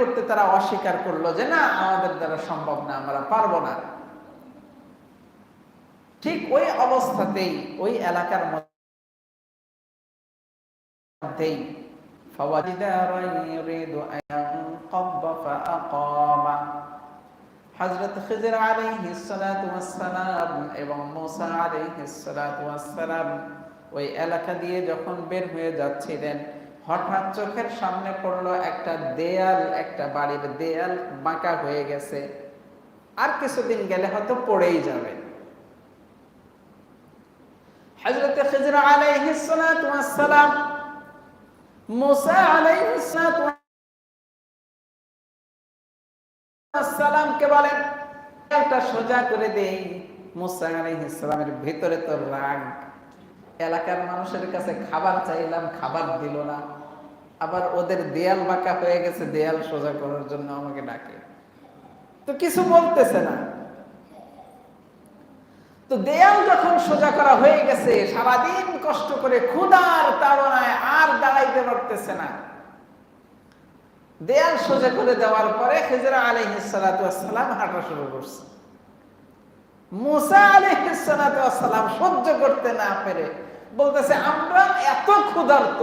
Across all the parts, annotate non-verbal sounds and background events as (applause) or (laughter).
করতে তারা অস্বীকার করল যে, না, আমাদের দ্বারা সম্ভব না, আমরা পারব না। ঠিক ওই অবস্থাতেই, ওই এলাকার মধ্যেই এবং মোসা ওই এলাকা দিয়ে যখন বের হয়ে যাচ্ছিলেন হঠাৎ চোখের সামনে পড়ল একটা দেয়াল, একটা বাড়ির দেয়াল বাঁকা হয়ে গেছে। আর কিছুদিন গেলে হয়তো পড়েই যাবে। হজরত খিজির আলাইহিস সালাতু ওয়াসসালাম, মুসা আলাইহিস সালাতু সালামকে বলেন, একটা সোজা করে দেই। মুসা আলাইহিস সালামের ভিতরে তো রাগ। এলাকার মানুষের কাছে খাবার চাইলাম, খাবার দিল না। আবার ওদের দেয়াল বাঁকা হয়ে গেছে, দেয়াল সোজা করার জন্য আমাকে ডাকে। তো কিছু বলতেছে না। তো দেয়াল যখন সোজা করা হয়ে গেছে, সারাদিন কষ্ট করে ক্ষুধার তাড়নায় আর দাঁড়াইতে পারতেছে না। দেয়াল সোজা করে দেওয়ার পরে খেজরা আলহিসালাম হাঁটা শুরু করছে। মুসা আলহিসালাম সহ্য করতে না পেরে বলতেছে, আমরা এত ক্ষুধার্ত,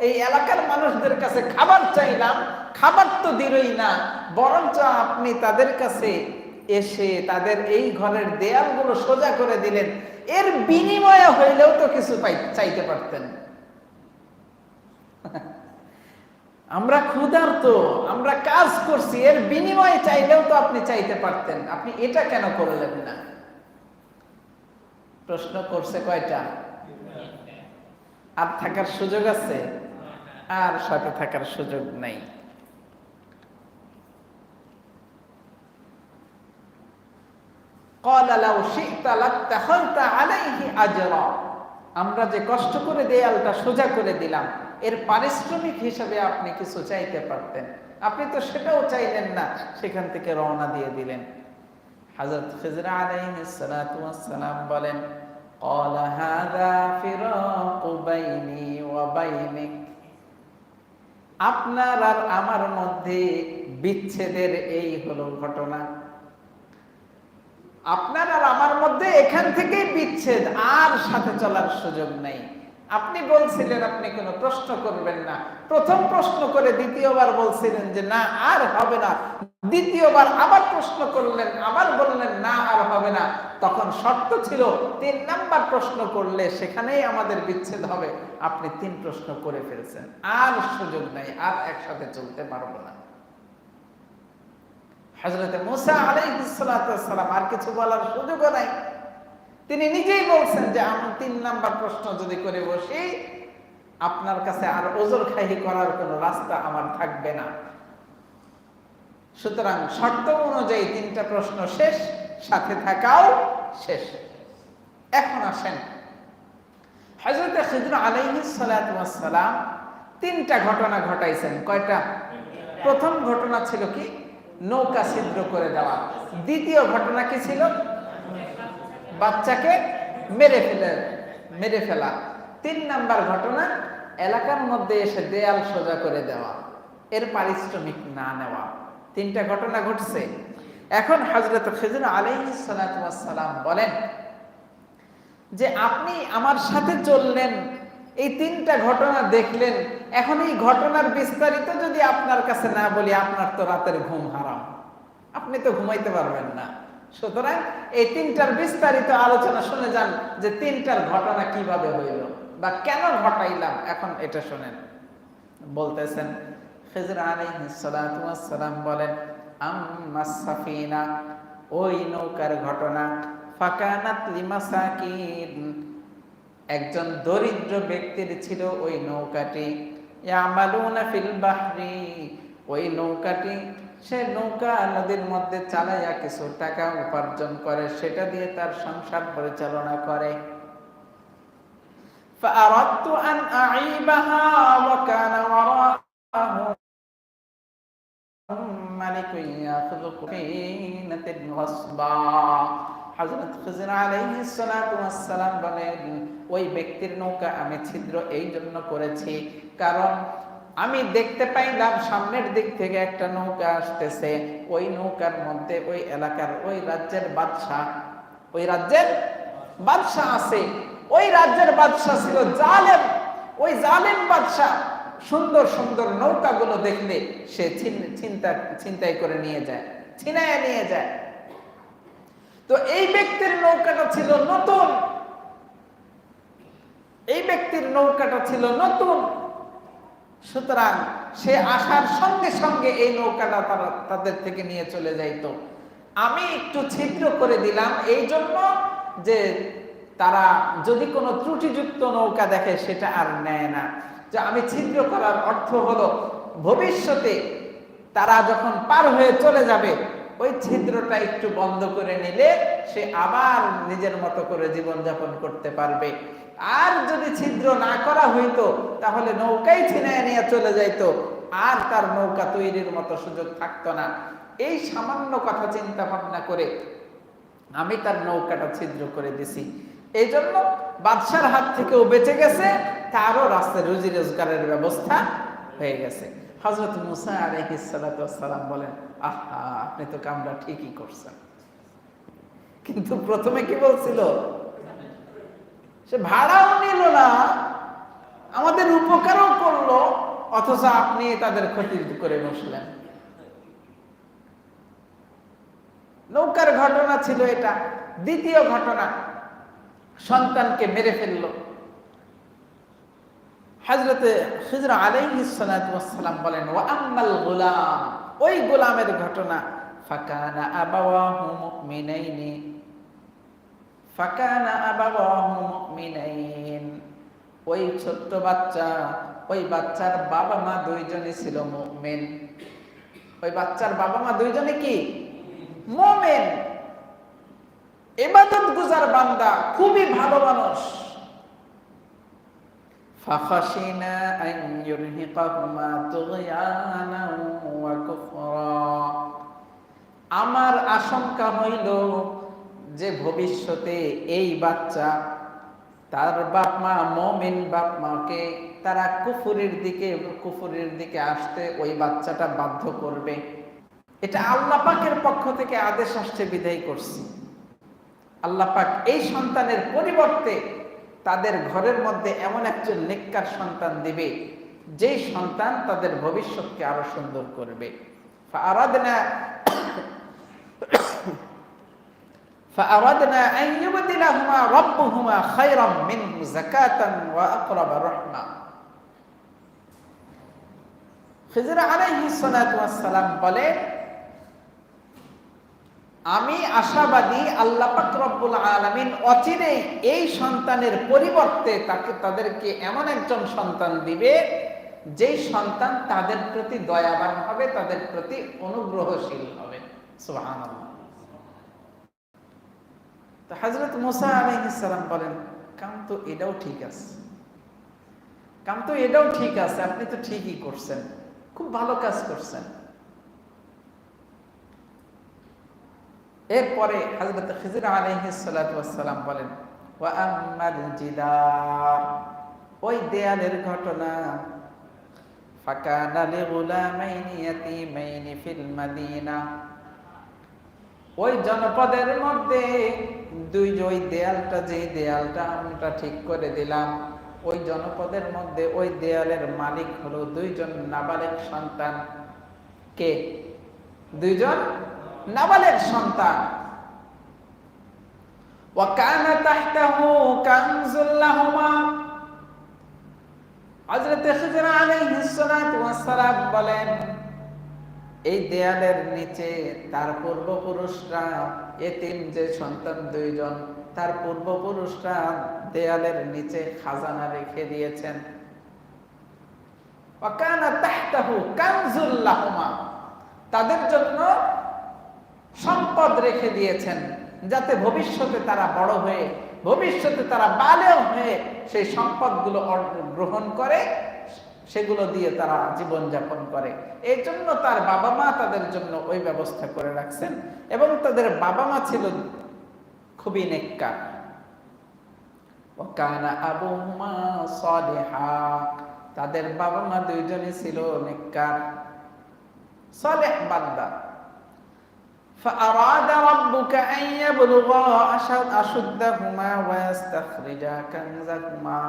এই এলাকার মানুষদের কাছে খাবার চাইলাম, খাবার তো দিলই না, বরঞ্চ আপনি তাদের কাছে এসে তাদের এই ঘরের দেয়ালগুলো সোজা করে দিলেন। এর বিনিময়ে হইলেও তো কিছু চাইতে পারতেন। (laughs) আমরা ক্ষুধার্ত, আমরা কাজ করছি, এর বিনিময়ে চাইলেও তো আপনি চাইতে পারতেন। আপনি এটা কেন করলেন না? প্রশ্ন করছে কয়টা? আর থাকার সুযোগ আছে? আর সাথে থাকার সুযোগ নাই। আমরা যে কষ্ট করে দেয়ালটা সোজা করে দিলাম, এর পারিশ্রমিক হিসাবে আপনি কিছু চাইতে পারতেন। আপনি তো সেটাও চাইলেন না, সেখান থেকে রওনা দিয়ে দিলেন। হাজরত খিজরা আলাইহিসসালাম বলেন قال هذا فراق بيني وبينك আপনার আর আমার মধ্যে বিচ্ছেদের এই হলো ঘটনা আপনার আর আমার মধ্যে এখান থেকে বিচ্ছেদ আর সাথে চলার সুযোগ নাই আপনি বলছিলেন, আপনি কোনো প্রশ্ন করবেন না। প্রথম প্রশ্ন করে দ্বিতীয়বার বলছিলেন যে, না, আর হবে না। দ্বিতীয়বার আবার প্রশ্ন করলেন, আবার বললেন, না, আর হবে না। তখন শর্ত ছিল, তিন নাম্বার প্রশ্ন করলে সেখানেই আমাদের বিচ্ছেদ হবে। আপনি তিন প্রশ্ন করে ফেলছেন। আর সুযোগ নাই, আর একসাথে চলতে পারব না। হজরত মুসা আলাইসালাম আর কিছু বলার সুযোগও নাই। তিনি নিজেই বলছেন যে আমি তিন নাম্বার প্রশ্ন যদি করে বসি, আপনার কাছে আর ওজোর খাহি করার কোনো রাস্তা আমার থাকবে না। সুতরাং শর্ত অনুযায়ী তিনটা প্রশ্ন শেষ, সাথে থাকাও শেষ। এখন আসেন। হজরত খিজর আলাইসালাম তিনটা ঘটনা ঘটাইছেন। কয়টা? প্রথম ঘটনা ছিল কি? নৌকা ছিদ্র করে দেওয়া। দ্বিতীয় ঘটনা কি ছিল? বাচ্চাকে মেরে ফেলে, মেরে ফেলা। তিন নাম্বার ঘটনা, এলাকার মধ্যে এসে দেয়াল সোজা করে দেওয়া, এর পারিশ্রমিক না নেওয়া। তিনটা ঘটনা ঘটছে। এখন হজরত খেজুর আলাইসালাম বলেন যে, আপনি আমার সাথে চললেন, এই তিনটা ঘটনা দেখলেন। এখন এই ঘটনার বিস্তারিত যদি আপনার কাছে না বলি, আপনার তো রাতের ঘুম হারাম। আপনি তো ঘুমাইতে পারবেন না। সুতরাং এই তিনটার বিস্তারিত আলোচনা শুনে যান যে তিনটার ঘটনা কীভাবে হইল বা কেন ঘটাইলাম, এখন এটা শোনেন। বলতেছেন, খেজর আলাইহিসসালাম বলেন, আম্মা সাফিনা, ওই নৌকার ঘটনা, ফাকানাত লিমাসাকিন। একজন দরিদ্র ব্যক্তির ছিল ওই নৌকাটি, ইয়ামালুনা ফিল বাহরি। ওই নৌকাটি সে নৌকা নদীর মধ্যে চালাইয়া কিছু টাকা উপার্জন করে সেটা দিয়ে তার সংসার পরিচালনা করে فأردت أن أعيبها وكان وراءه ملك يأخذ قينة غصبا হযরত খিজর আলাইহিস সালাতু ওয়াসসালাম বলেন ওই ব্যক্তির নৌকা আমি ছিদ্র এই জন্য করেছি কারণ আমি দেখতে পাইলাম সামনের দিক থেকে একটা নৌকা আসতেছে। ওই নৌকার মধ্যে ওই এলাকার ওই রাজ্যের বাদশাহ, ওই রাজ্যের বাদশাহ আছে। ওই রাজ্যের বাদশাহ ছিল জালেম। ওই জালেম বাদশাহ সুন্দর সুন্দর নৌকাগুলো দেখলে সে চিন্তা চিন্তাই করে নিয়ে যায়, ছিনায় নিয়ে যায়। তো এই ব্যক্তির নৌকাটা ছিল নতুন। এই ব্যক্তির নৌকাটা ছিল নতুন। সুতরাং সে আসার সঙ্গে সঙ্গে এই নৌকাটা তারা তাদের থেকে নিয়ে চলে যাইতো। আমি একটু ছিদ্র করে দিলাম এই জন্য যে তারা যদি কোনো ত্রুটিযুক্ত নৌকা দেখে সেটা আর নেয় না। যে আমি ছিদ্র করার অর্থ হলো ভবিষ্যতে তারা যখন পার হয়ে চলে যাবে, ওই ছিদ্রটা একটু বন্ধ করে নিলে সে আবার নিজের মতো করে জীবনযাপন করতে পারবে। আর যদি ছিদ্র না করা হইতো, তাহলে নৌকাই ছিনায় নিয়ে চলে যাইত। আর তার নৌকা তৈরির মতো সুযোগ থাকতো না। এই সামান্য কথা চিন্তা ভাবনা করে আমি তার নৌকাটা ছিদ্র করে দিছি। এই জন্য বাদশার হাত থেকেও বেঁচে গেছে, তারও রাস্তায় রুজি রোজগারের ব্যবস্থা হয়ে গেছে। হজরত মুসা আলহিসাল্লাম বলেন, আহা, আপনি তো কামরা ঠিকই করছেন। কিন্তু প্রথমে কি বলছিল? সে ভাড়াও নিল না, আমাদের উপকারও করল, অথচ আপনি তাদের ক্ষতি করে বসলেন। নৌকার ঘটনা ছিল এটা, দ্বিতীয় ঘটনা, সন্তানকে মেরে ফেলল। হজরতে খিজর আলাইহিসালাম বলেন ও আম্মাল গোলাম। ওই গোলামের ঘটনা, ফাকানা আবাওয়াহু মুমিনাইনি। ফাকানা আবাওয়াহু মুমিনাইন ওই ছোট্ট বাচ্চা ওই বাচ্চার বাবা মা দুইজনই ছিল মুমিন ওই বাচ্চার বাবা মা দুইজনে কি মুমিন ইবাদত গুজার বান্দা খুবই ভালো মানুষ فخشينا أن يرهقهما طغيانا وكفرا আমার আশঙ্কা হইল যে ভবিষ্যতে এই বাচ্চা তার বাপ মা মমিন বাপ মাকে তারা কুফুরের দিকে কুফুরের দিকে আসতে ওই বাচ্চাটা বাধ্য করবে। এটা আল্লাহ পাকের পক্ষ থেকে আদেশ আসছে, বিদায় করছি। আল্লাহ পাক এই সন্তানের পরিবর্তে তাদের ঘরের মধ্যে এমন একজন নেককার সন্তান দিবে যে সন্তান তাদের ভবিষ্যৎকে আরও সুন্দর করবে। আরাধনা فأردنا أن يبدلهما ربهما خيرا منه زكاة وأقرب رحمة খিজর আলাইহিস সালাতু ওয়াস সালাম বলে আমি আশাবাদী আল্লাহ পাক রব্বুল আলামিন অচিরে এই সন্তানের পরিবর্তে তাকে তাদেরকে এমন একজন সন্তান দিবে যেই সন্তান তাদের প্রতি দয়াবান হবে তাদের প্রতি অনুগ্রহশীল হবে সুবহানাল্লাহ তো হযরত মুসা আলাইহিস সালাম বলেন, কাম তো এটাও ঠিক আছে। কাম তো এটাও ঠিক আছে, আপনি তো ঠিকই করছেন। খুব ভালো কাজ করছেন। এরপরে হযরত খিজর বলেন ওই দেয়ালের ঘটনা, ফাকানা লিগুলামাইনি ইয়াতীমাইনি ফিল মাদিনা। ওই জনপদের মধ্যে দুই ওই দেয়ালটা যে দেয়ালটা আমরা ঠিক করে দিলাম ওই জনপদের মধ্যে ওই দেয়ালের মালিক হলো দুইজন নাবালেক সন্তান কে দুইজন নাবালেক সন্তান وكان تحته كنز لهما হযরত খিজর আলাইহিস সালাতু ওয়াস সালাম বলেন এই দেয়ালের নিচে তার পূর্বপুরুষরা এতিম যে সন্তান দুইজন, তার পূর্বপুরুষরা দেয়ালের নিচে খাজানা রেখে দিয়েছেন। তাদের জন্য সম্পদ রেখে দিয়েছেন, যাতে ভবিষ্যতে তারা বড় হয়ে, ভবিষ্যতে তারা বালেও হয়ে সেই সম্পদগুলো গ্রহণ করে। সেগুলো দিয়ে তারা জীবন যাপন করে এই জন্য তার বাবা মা তাদের জন্য ওই ব্যবস্থা করে রাখছেন এবং তাদের বাবা মা ছিল খুবই নেককার ওকানা আবু মা সালিহা তাদের বাবা মা দুইজনই ছিল নেককার সালেহ বান্দা فأراد ربك أن يبلغا أشد أشدهما ويستخرجا كنزهما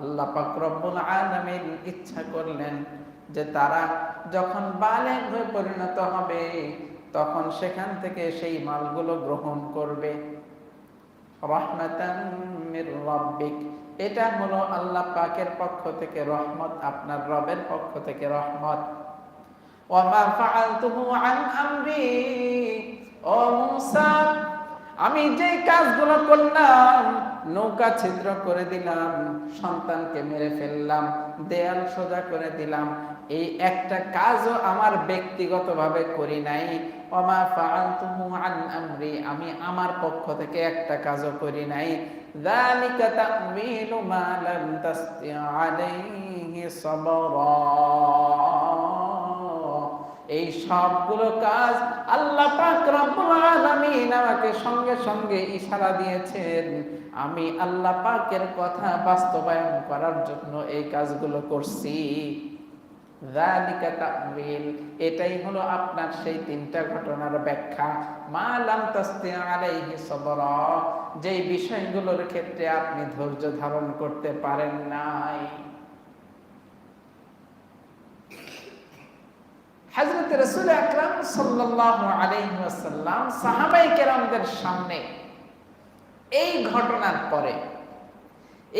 আল্লাহ পাক রব্বুল আলামিন ইচ্ছা করলেন যে তারা যখন হয়ে পরিণত হবে, তখন সেখান থেকে সেই মালগুলো গ্রহণ করবে। এটা হলো আল্লাহ পাকের পক্ষ থেকে রহমত, আপনার রবের পক্ষ থেকে রহমত। ওয়ামা ফাআলতুহু আন আমরি, ও মুসা আমি যে কাজগুলো করলাম, নৌকা ছিদ্র করে দিলাম, সন্তানকে মেরে ফেললাম, দেয়াল সোজা করে দিলাম, এই একটা কাজও আমার ব্যক্তিগতভাবে করি নাই। ওমা ফাআলতুহু আন আমরি, আমি আমার পক্ষ থেকে একটা কাজও করি নাই। যালিকা তা'ওয়িলু মা লাম তাসতি আলাইহি সাবরা। এই সবগুলো কাজ আল্লাহ পাক রব্বুল আলামিন আমাকে সঙ্গে সঙ্গে ইশারা দিয়েছেন, আমি আল্লাহ পাকের কথা বাস্তবায়ন করার জন্য এই কাজগুলো করছি। এটাই হলো আপনার সেই তিনটা ঘটনার ব্যাখ্যা। মা লাম আলাইহি সাবরা, যেই বিষয়গুলোর ক্ষেত্রে আপনি ধৈর্য ধারণ করতে পারেন নাই। হযরত রাসূল আকরাম কেরামদের সামনে এই ঘটনার পরে,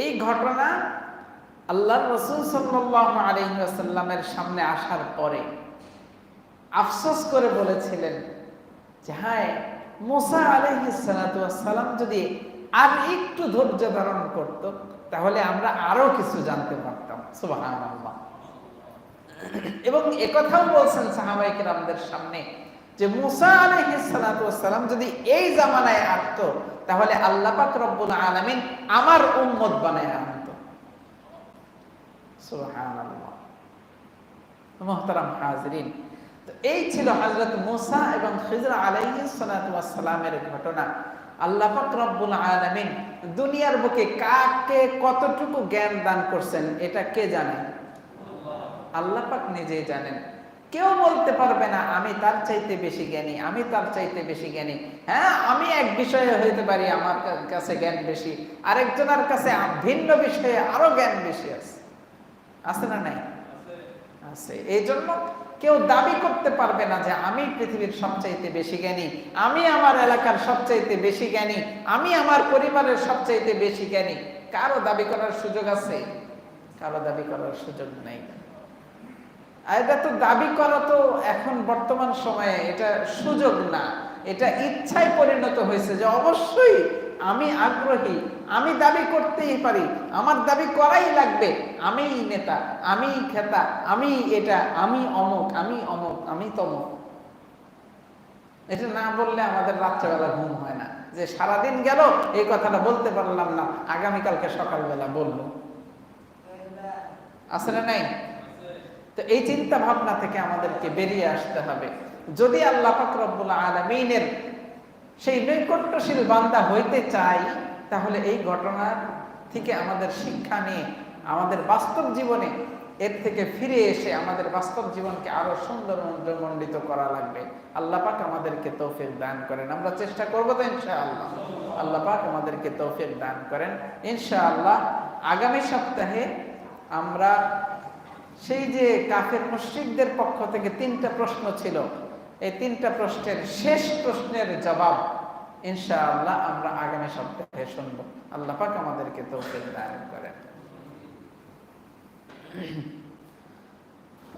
এই ঘটনা সামনে আসার পরে আফসোস করে বলেছিলেন যে হ্যাঁ মুসা আলাইহিস সালাতু ওয়াসসালাম যদি আর একটু ধৈর্য ধারণ করত, তাহলে আমরা আরও কিছু জানতে পারতাম। সুবহানাল্লাহ। এবং একথাও বলছেন সাহাবাই কিরামদের সামনে যে মুসা আলহিসাম যদি এই জামানায় আনত, তাহলে আল্লাহ পাক রব্বুল আলামিন আমার উম্মত বানায় আনত। তো এই ছিল হযরত মুসা এবং ঘটনা। আল্লাহ পাক রব্বুল আলামিন দুনিয়ার বুকে কাকে কতটুকু জ্ঞান দান করছেন, এটা কে জানে? আল্লাহ পাক নিজেই জানেন। কেউ বলতে পারবে না, আমি তার চাইতে বেশি জ্ঞানী, আমি তার চাইতে বেশি জ্ঞানী। হ্যাঁ আমি এক বিষয়ে হইতে পারি, আমার কাছে জ্ঞান বেশি। আরেকজনের কাছে ভিন্ন বিষয়ে আরও জ্ঞান বেশি আছে। আছে না নাই? আছে। এই জন্য কেউ দাবি করতে পারবে না যে, আমি পৃথিবীর সবচাইতে বেশি জ্ঞানী, আমি আমার এলাকার সবচাইতে বেশি জ্ঞানী, আমি আমার পরিবারের সবচাইতে বেশি জ্ঞানী। কারও দাবি করার সুযোগ আছে? কারও দাবি করার সুযোগ নাই। এটা তো দাবি করা তো এখন বর্তমান সময়ে এটা সুযোগ না। এটা ইচ্ছায় পরিণত হয়েছে যে অবশ্যই আমি আগ্রহী, আমি দাবি করতেই পারি, আমার দাবি করাই লাগবে আমি নেতা আমি খেতা আমি এটা, আমি অমুক আমি অমুক, আমি তমুক। এটা না বললে আমাদের রাত্রেবেলা ঘুম হয় না। যে সারাদিন গেল, এই কথাটা বলতে পারলাম না, আগামীকালকে সকালবেলা বলব। আসলে নাই? তো এই চিন্তা ভাবনা থেকে আমাদেরকে বেরিয়ে আসতে হবে। যদি আল্লাহ ফাকরবুল আলমিনের সেই নৈকট্যশীল বান্দা হইতে চাই, তাহলে এই ঘটনার থেকে আমাদের শিক্ষা নিয়ে, আমাদের বাস্তব জীবনে এর থেকে ফিরে এসে আমাদের বাস্তব জীবনকে আরও সুন্দর মণ্ডিত করা লাগবে। আল্লাহ পাক আমাদেরকে তৌফিক দান করেন। আমরা চেষ্টা করব তো ইনশাআল্লাহ। আল্লাহ পাক আমাদেরকে তৌফিক দান করেন। ইনশাআল্লাহ আগামী সপ্তাহে আমরা সেই যে কাফের মুশ্রিকদের পক্ষ থেকে তিনটা প্রশ্ন ছিল এই তিনটা প্রশ্নের শেষ প্রশ্নের জবাব ইনশাআল্লাহ আমরা আগামী সপ্তাহে শুনবো আল্লাহ পাক আমাদেরকে তৌফিক দান করেন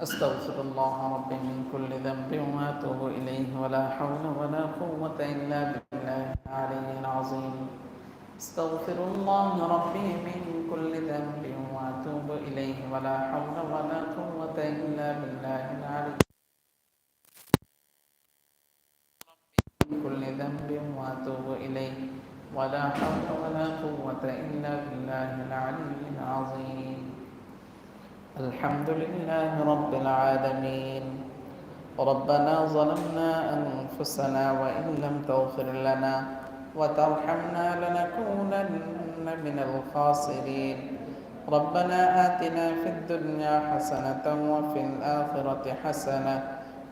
أستغفر الله ربي من كل ذنب وأتوب إليه ولا حول ولا قوة إلا بالله العلي العظيم استغفر الله ربي من كل ذنب وأتوب إليه. ولا حول ولا قوة إلا بالله العلي. من كل ذنب وأتوب إليه. ولا حول ولا قوة إلا بالله العلي العظيم. الحمد لله رب العالمين. ربنا ظلمنا أنفسنا وإن لم تغفر لنا وترحمنا لنكونن من الخاسرين. ربنا آتنا في الدنيا حسنة وفي الآخرة حسنة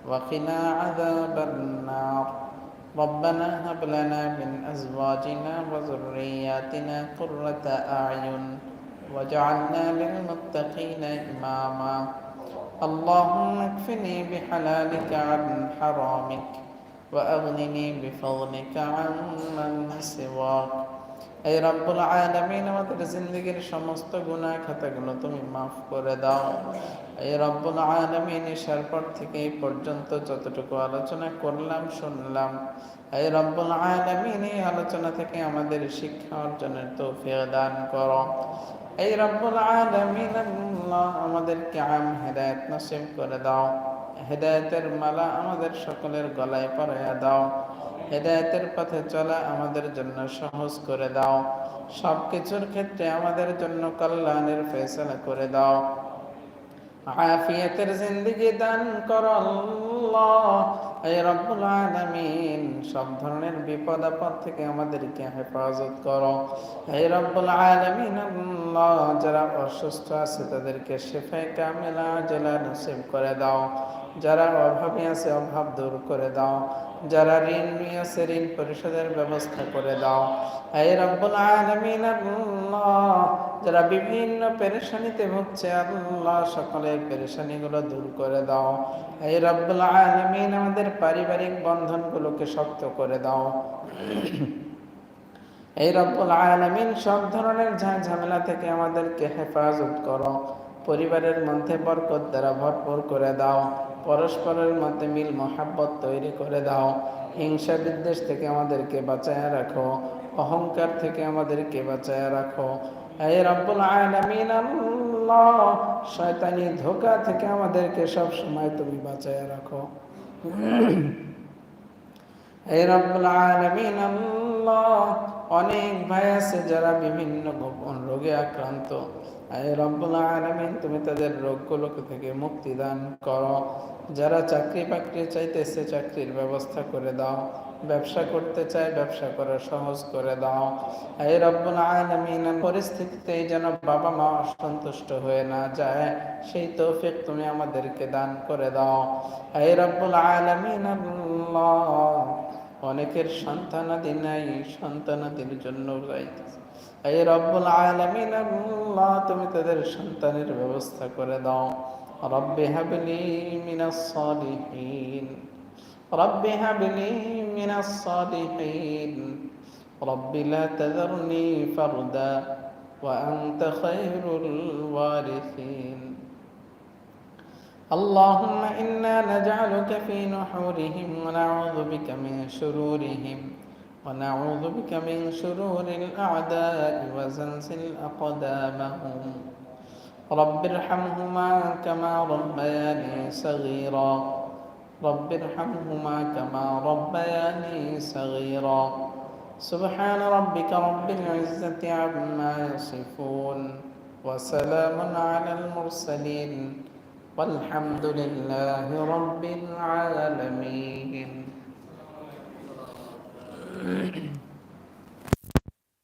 وقنا عذاب النار. ربنا هب لنا من أزواجنا وذرياتنا قرة أعين وجعلنا للمتقين إماما. اللهم اكفني بحلالك عن حرامك. وأغنني بفضلك عن من سواك এই রব্বুল আলামিন আমাদের জিন্দগির সমস্ত গুনাহ খাতাগুলো তুমি মাফ করে দাও এই রব্বুল আলামিন এসার পর থেকে এই পর্যন্ত যতটুকু আলোচনা করলাম শুনলাম এই রব্বুল আলামিন এই আলোচনা থেকে আমাদের শিক্ষা অর্জনের তৌফিক দান করো এই রব্বুল আলামিন আল্লাহ আমাদেরকে আম হেদায়েত নসিব করে দাও হেদায়েতের মালা আমাদের সকলের গলায় পরাইয়া দাও। হেদায়েতের পথে চলা আমাদের জন্য সহজ করে দাও। সব কিছুর ক্ষেত্রে আমাদের জন্য কল্যাণের ফেসলা করে দাও। আফিয়াতের জিন্দিগি দান কর রব্বুল আলামিন, সব ধরনের বিপদ আপদ থেকে আমাদেরকে হেফাজত করো। এই রব্বুল আলামিন যারা অসুস্থ আছে তাদেরকে শেফায় কামেলা জেলা নসিব করে দাও। যারা অভাবী আছে, অভাব দূর করে দাও। যারা ঋণ নিয়ে আছে, ঋণ পরিশোধের ব্যবস্থা করে দাও। এই রব্বুল আলামিন, আল্লাহ। যারা বিভিন্ন পেরেশানিতে ভুগছে, আল্লাহ সকলের পেরেশানিগুলো দূর করে দাও। এই রব্বুল আলামিন, আমাদের পারিবারিক বন্ধনগুলোকে শক্ত করে দাও। এই রব্বুল আলামিন, সব ধরনের ঝামেলা থেকে আমাদেরকে হেফাজত করো। পরিবারের মধ্যে বরকত দ্বারা ভরপুর করে দাও। পরস্পরের মধ্যে মিল মহাব্বত তৈরি করে দাও। হিংসা বিদ্বেষ থেকে আমাদেরকে বাঁচায় রাখো। অহংকার থেকে আমাদেরকে বাঁচায় রাখো। এই রব্বুল আল্লাহ, শয়তানি ধোকা থেকে আমাদেরকে সব সময় তুমি বাঁচায় রাখো। এই রব্বুল আল্লাহ, অনেক ভাই আছে যারা বিভিন্ন গোপন রোগে আক্রান্ত। আলামিন, তুমি তাদের রোগগুলোকে থেকে মুক্তি দান করো। যারা চাকরি বাকরি চাইতেছে, চাকরির ব্যবস্থা করে দাও। ব্যবসা করতে চায়, ব্যবসা করা সহজ করে দাও। এই রব্বুল আলামিন পরিস্থিতিতে যেন বাবা মা অসন্তুষ্ট হয়ে না যায়, সেই তৌফিক তুমি আমাদেরকে দান করে দাও। এই রব্বুল আলামিন অনেকের সন্তানাদি নাই, সন্তানাদির জন্য যাইতেছে। এই রব্বুল আলামিন আল্লাহ তুমি তাদের সন্তানের ব্যবস্থা করে দাও রব্বি হাবলি মিনাস সালিহিন رب هب لي من الصالحين رب لا تذرني فردا وأنت خير الوارثين اللهم إنا نجعلك في نحورهم ونعوذ بك من شرورهم ونعوذ بك من شرور الأعداء وزلزل أقدامهم. رب ارحمهما كما ربياني صغيرا. رب ارحمهما كما ربياني صغيرا. سبحان ربك رب العزة عما يصفون وسلام على المرسلين. والحمد لله رب العالمين. Mm-hmm.